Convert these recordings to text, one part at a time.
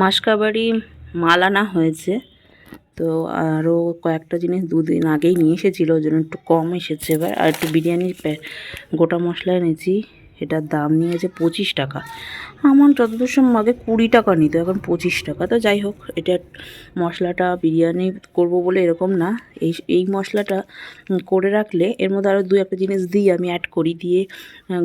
মাসকাবারি মালানা হয়েছে। তো আরও কয়েকটা জিনিস দুদিন আগেই নিয়ে এসেছিল, ওই জন্য একটু কম এসেছে এবার। আর একটু বিরিয়ানির গোটা মশলা এনেছি। এটার দাম নিয়েছে পঁচিশ টাকা। আমার যতদূর সম্ভব আগে কুড়ি টাকা নিত, এখন পঁচিশ টাকা। তো যাই হোক, এটা মশলাটা বিরিয়ানি করব বলে এরকম না। এই এই মশলাটা করে রাখলে এর মধ্যে আরও দু একটা জিনিস দিই আমি অ্যাড করি দিয়ে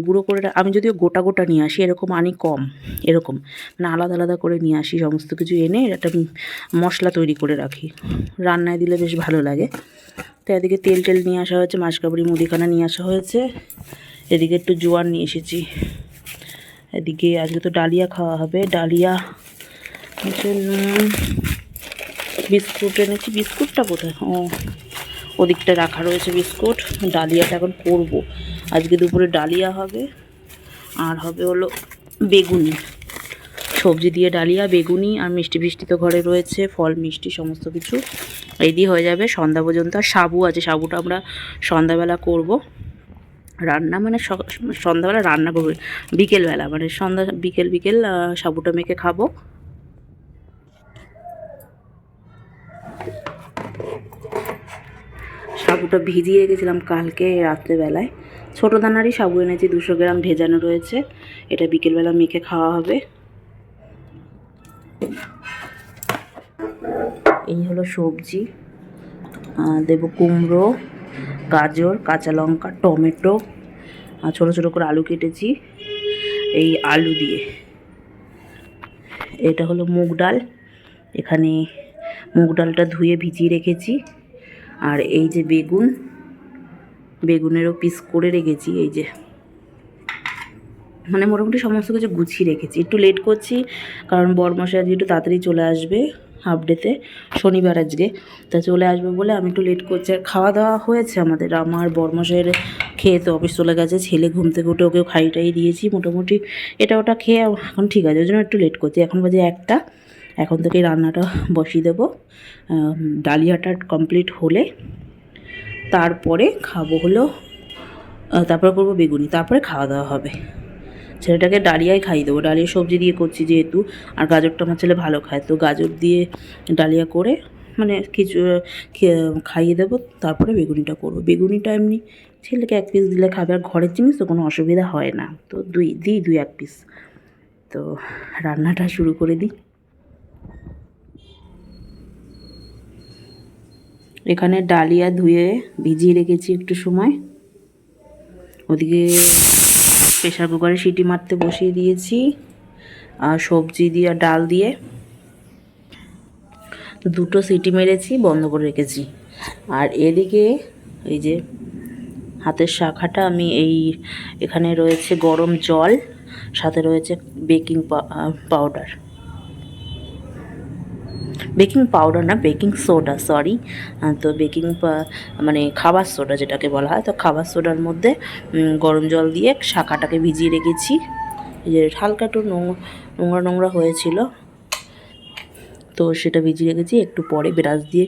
গুঁড়ো করে আমি যদিও গোটা গোটা নিয়ে আসি, এরকম আনি কম, এরকম। মানে আলাদা আলাদা করে নিয়ে আসি, সমস্ত কিছু এনে একটা মশলা তৈরি করে রাখি। রান্নায় দিলে বেশ ভালো লাগে। তো এদিকে তেল টেল নিয়ে আসা হয়েছে মাসকাবারি মুদিখানা নিয়ে আসা হয়েছে। এদিকে একটু জোয়ার নিয়ে এসেছি। এদিকে আজকে তো ডালিয়া খাওয়া হবে। ডালিয়া হচ্ছে বিস্কুট এনেছি। বিস্কুটটা কোথায়? ও, ওদিকটা রাখা রয়েছে বিস্কুট। ডালিয়াটা এখন করব। আজকে দুপুরে ডালিয়া হবে। আর হবে হলো বেগুনি। সবজি দিয়ে ডালিয়া, বেগুনি আর মিষ্টি ফিষ্টি তো ঘরে রয়েছে। ফল, মিষ্টি, সমস্ত কিছু এই দিয়ে হয়ে যাবে। সন্ধ্যা পর্যন্ত আর সাবু আছে। সাবুটা আমরা সন্ধ্যাবেলা করব। রান্না মানে সন্ধ্যাবেলা রান্না করব, বিকেলবেলা। মানে সন্ধ্যা, বিকেল বিকেল সাবুটা মেখে খাব। সাবুটা ভিজিয়ে রেখেছিলাম কালকে রাত্রেবেলায়। ছোটো দানারই সাবু এনেছি, দুশো গ্রাম ভেজানো রয়েছে। এটা বিকেলবেলা মেখে খাওয়া হবে। এই হলো সবজি। দেবো কুমড়ো। গাজর, কাঁচা লঙ্কা, টমেটো, আর ছোটো ছোটো করে আলু কেটেছি এই আলু দিয়ে। এটা হলো মুগ ডাল। এখানে মুগ ডালটা ধুয়ে ভিজিয়ে রেখেছি। আর এই যে বেগুন, বেগুনেরও পিস করে রেখেছি এই যে। মানে মোটামুটি সমস্ত কিছু গুছিয়ে রেখেছি। একটু লেট করছি, কারণ বরমশাই আজকে একটু তাড়াতাড়ি চলে আসবে। হাফ ডেতে শনিবার আজকে। তা চলে আসবে বলে আমি একটু লেট করছি। আর খাওয়া দাওয়া হয়েছে আমাদের। আমার বরমশাইয়ের খেয়ে তো অফিস চলে গেছে। ছেলে ঘুম থেকে উঠে ওকেও খাই টাই দিয়েছি মোটামুটি। এটা ওটা খেয়ে এখন ঠিক আছে। ওই জন্য একটু লেট করছি। এখন বাজে একটা। এখন থেকে রান্নাটা বসিয়ে দেবো। ডালিয়াটা কমপ্লিট হলে তারপরে খাব হলো তারপরে করব বেগুনি। তারপরে খাওয়া দাওয়া হবে। ছেলেটাকে ডালিয়াই খাইয়ে দেবো। ডালিয়া সবজি দিয়ে করছি যেহেতু, আর গাজরটা আমার ছেলে ভালো খায়। তো গাজর দিয়ে ডালিয়া করে মানে কিছু খাইয়ে দেবো, তারপরে বেগুনিটা করব। বেগুনিটা এমনি ছেলেকে এক পিস দিলে খাবে, আর ঘরের জিনিস তো কোনো অসুবিধা হয় না। তো দুই, দিই দুই এক পিস তো রান্নাটা শুরু করে দিই। এখানে ডালিয়া ধুয়ে ভিজিয়ে রেখেছি একটু সময়। ওদিকে প্রেশার কুকারে সিটি মারতে বসিয়ে দিয়েছি। আর সবজি দিয়ে আর ডাল দিয়ে। দুটো সিটি মেরেছি, বন্ধ করে রেখেছি। আর এদিকে এই যে হাতের শাখাটা আমি এই এখানে রয়েছে গরম জল, সাথে রয়েছে বেকিং পাউডার। বেকিং পাউডার না, বেকিং সোডা সরি তো বেকিং মানে খাবার সোডা যেটাকে বলা হয়, তো খাবার সোডার মধ্যে গরম জল দিয়ে শাখাটাকে ভিজিয়ে রেখেছি। যে হালকা একটু নোংরা নোংরা হয়েছিল। তো সেটা ভিজিয়ে রেখেছি, একটু পরে ব্রাশ দিয়ে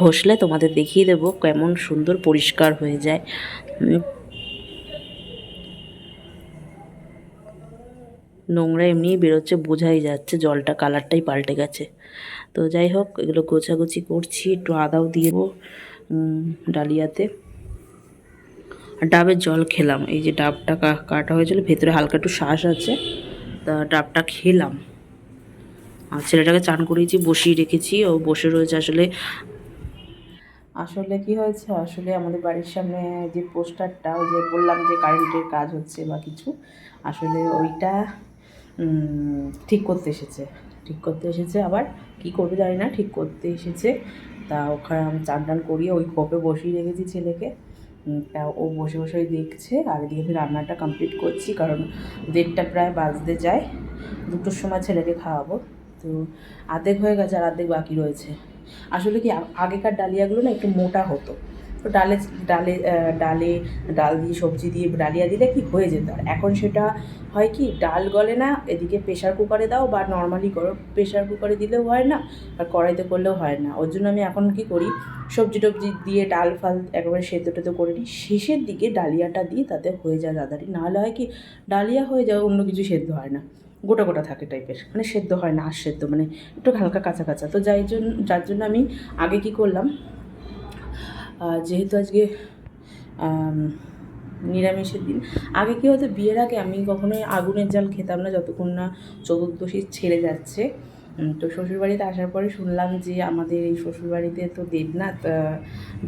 ঘষলে তোমাদের দেখিয়ে দেবো কেমন সুন্দর পরিষ্কার হয়ে যায়। নোংরা এমনিই বেরোচ্ছে, বোঝাই যাচ্ছে, জলটা কালারটাই পাল্টে গেছে। তো যাই হোক, এগুলো গোছাগুছি করছি, একটু আদাও দিয়ে ডালিয়াতে। আর ডাবের জল খেলাম, এই যে ডাবটা কাটা হয়েছিল, ভেতরে হালকা একটু শ্বাস আছে, তা ডাবটা খেলাম। আর ছেলেটাকে চান করিয়েছি, বসিয়ে রেখেছি, ও বসে রয়েছে আসলে। আসলে কি হয়েছে, আসলে আমাদের বাড়ির সামনে যে পোস্টারটা, ওই যে বললাম যে কারেন্টের কাজ হচ্ছে বা কিছু, আসলে ওইটা ঠিক করতে এসেছে। ঠিক করতে এসেছে। আবার কি করবে জানি না, ঠিক করতে এসেছে। তা ওখানে আমি চান টান করিয়ে ওই খোপে বসিয়ে রেখেছি ছেলেকে। তা ও বসে বসে দেখছে। আর এদিকে আমি রান্নাটা কমপ্লিট করছি, কারণ দেড়টা প্রায় বাজতে যায়। দুটোর সময় ছেলেকে খাওয়াবো। তো আর্ধেক হয়ে গেছে আর আর্ধেক বাকি রয়েছে। আসলে কি আগেকার ডালিয়াগুলো না একটু মোটা হতো। তো ডালে ডালে ডালে ডাল দিয়ে সবজি দিয়ে ডালিয়া দিলে কি হয়ে যেত? আর এখন সেটা হয় কি, ডাল গলে না, এদিকে প্রেশার কুকারে দাও বা নর্মালি করো প্রেশার কুকারে দিলেও হয় না, আর কড়াইতে করলেও হয় না। ওর জন্য আমি এখন কি করি, সবজি টবজি দিয়ে ডাল ফাল একেবারে সেদ্ধ টেদ্ধ করে নিই, শেষের দিকে ডালিয়াটা দিয়ে তাতে হয়ে যায় তাড়াতাড়ি নাহলে হয় কি, ডালিয়া হয়ে যায় অন্য কিছু সেদ্ধ হয় না। গোটা গোটা থাকে টাইপের মানে সেদ্ধ হয় না, আর সেদ্ধ মানে একটু হালকা কাঁচা কাঁচা। তো যাই জন্য, যার জন্য আমি আগে কি করলাম যেহেতু আজকে নিরামিষের দিন, আগে কি হতো, বিয়ের আগে আমি কখনোই আগুনের জাল খেতাম না, যতক্ষণ না চতুর্দশী ছেড়ে যাচ্ছে। তো শ্বশুরবাড়িতে আসার পরে শুনলাম যে আমাদের এই শ্বশুরবাড়িতে তো দেবনাথ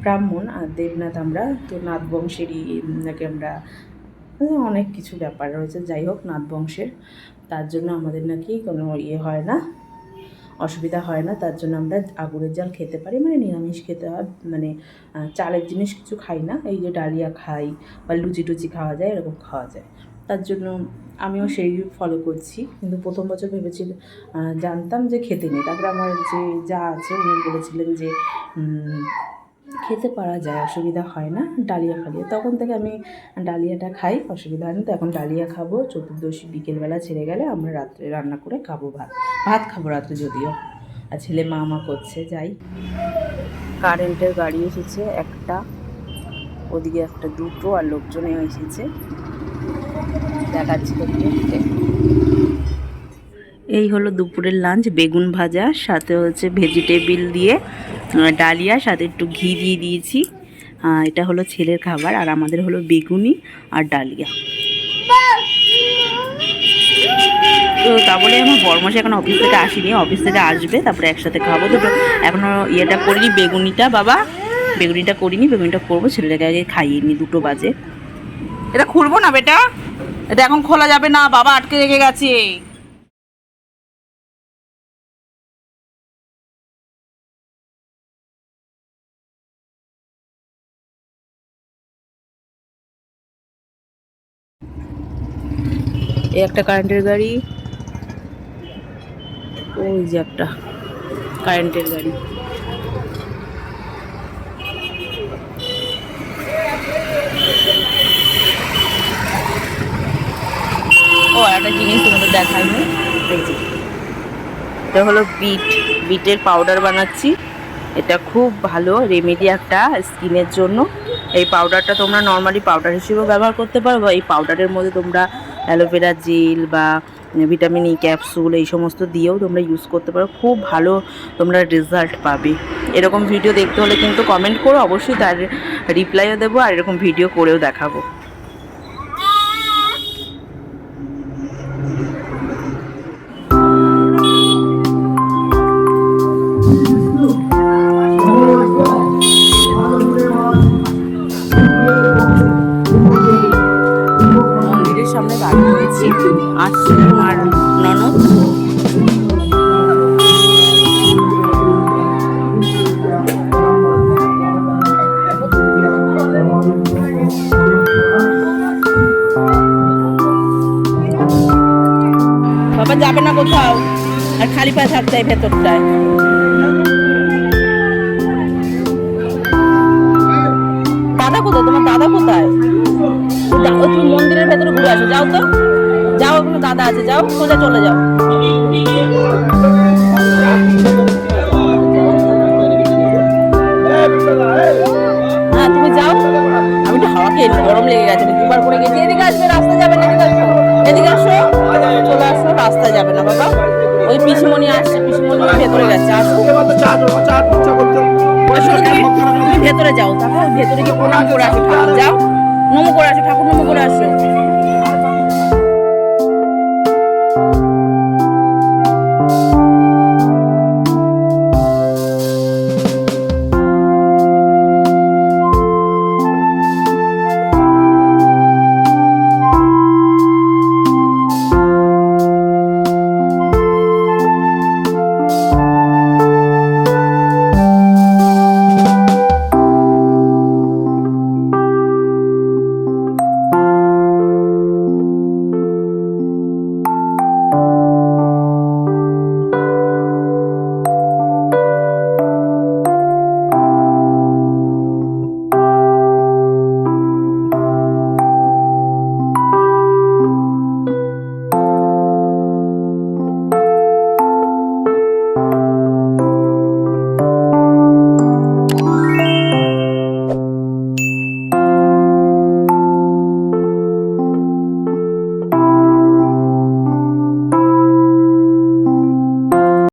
ব্রাহ্মণ, আর দেবনাথ আমরা, তো নাথ বংশেরই নাকি আমরা মানে অনেক কিছু ব্যাপার রয়েছে। যাই হোক, নাথ বংশের, তার জন্য আমাদের নাকি কোনো ইয়ে হয় না। অসুবিধা হয় না, তার জন্য আমরা আগুনের জাল খেতে পারি মানে নিরামিষ খেতে হয় মানে চালের জিনিস কিছু খাই না, এই যে ডালিয়া খাই বা লুচি টুচি খাওয়া যায়, এরকম খাওয়া যায়। তার জন্য আমিও সেই ফলো করছি, কিন্তু প্রথম বছর ভেবেছিল জানতাম যে খেতে নেই, তারপরে আমার যে যা আছে, উনি বলেছিলেন যে খেতে পারা যায়, অসুবিধা হয় না, ডালিয়া ফালিয়া। তখন থেকে আমি ডালিয়াটা খাই, অসুবিধা হয় না। তো এখন ডালিয়া খাব, চতুর্দশী বিকেলবেলা ছেড়ে গেলে আমরা রাত্রে রান্না করে খাব ভাত। ভাত খাব রাত্রে যদিও। আর ছেলে মা মা করছে, যাই। কারেন্টের গাড়ি এসেছে একটা, ওদিকে একটা দুটো, আর লোকজনে এসেছে। দেখাচ্ছি তোকে এই হলো দুপুরের লাঞ্চ, বেগুন ভাজা, সাথে হচ্ছে ভেজিটেবিল দিয়ে ডালিয়া, সাথে একটু ঘি দিয়ে দিয়েছি। এটা হলো ছেলের খাবার, আর আমাদের হলো বেগুনি আর ডালিয়া। তো তা বলে আমার বরমাসে এখন অফিস থেকে আসিনি, অফিস থেকে আসবে, তারপরে একসাথে খাব। দুটো এখনও ইয়েটা করিনি, বেগুনিটা, বাবা। বেগুনিটা করিনি, বেগুনিটা করব, ছেলেটাকে আগে খাইয়ে নি দুটো বাজে। এটা খুলবো না বেটা? এটা এখন খোলা যাবে না, বাবা, আটকে রেখে গেছে। এই একটা কারেন্টের গাড়ি। ওই যে একটা কারেন্টের গাড়ি। ও একটা জিনিস তোমাদের দেখাইনি এটা হলো বিট বিটের পাউডার বানাচ্ছি। এটা খুব ভালো রেমেডি একটা স্কিনের জন্য। এই পাউডারটা তোমরা নর্মালি পাউডার হিসেবেও ব্যবহার করতে পারো বা এই পাউডারের মধ্যে তোমরা অ্যালোভেরা জেল বা ভিটামিন ই ক্যাপসুল এই সমস্ত দিয়েও তোমরা ইউজ করতে পারো। খুব ভালো তোমরা রেজাল্ট পাবে। এরকম ভিডিও দেখতে হলে কিন্তু কমেন্ট করো। অবশ্যই তার রিপ্লাইও দেবো আর এরকম ভিডিও করেও দেখাবো। আমার ননদ? বাবা যাবে না কোথাও, আর খালি পায়ে থাকতে ভেতরটায়। দাদা কোথায়? তোমার দাদা কোথায়? মন্দিরের ভেতরে ঘুরে আসো, যাও তো। ওখানে দাদা আছে, যাও, সোজা চলে যাও। হ্যাঁ তুমি যাও। আমি একটু হাওয়া খেয়ে গরম লেগে গেছে দুবার করে গেছি। এদিকে আসবে রাস্তা যাবে না, এদিকে আসো। চলে আসো রাস্তা যাবে না, বাবা। ওই পিসিমণি আসছে, পিসিমণি ভেতরে গেছে, আসো। তুমি ভেতরে যাও তারপর ভেতরে গিয়ে প্রণাম করে আসো, ঠাকুর। যাও, নমো করে আসো, ঠাকুর, নমো করে আসো।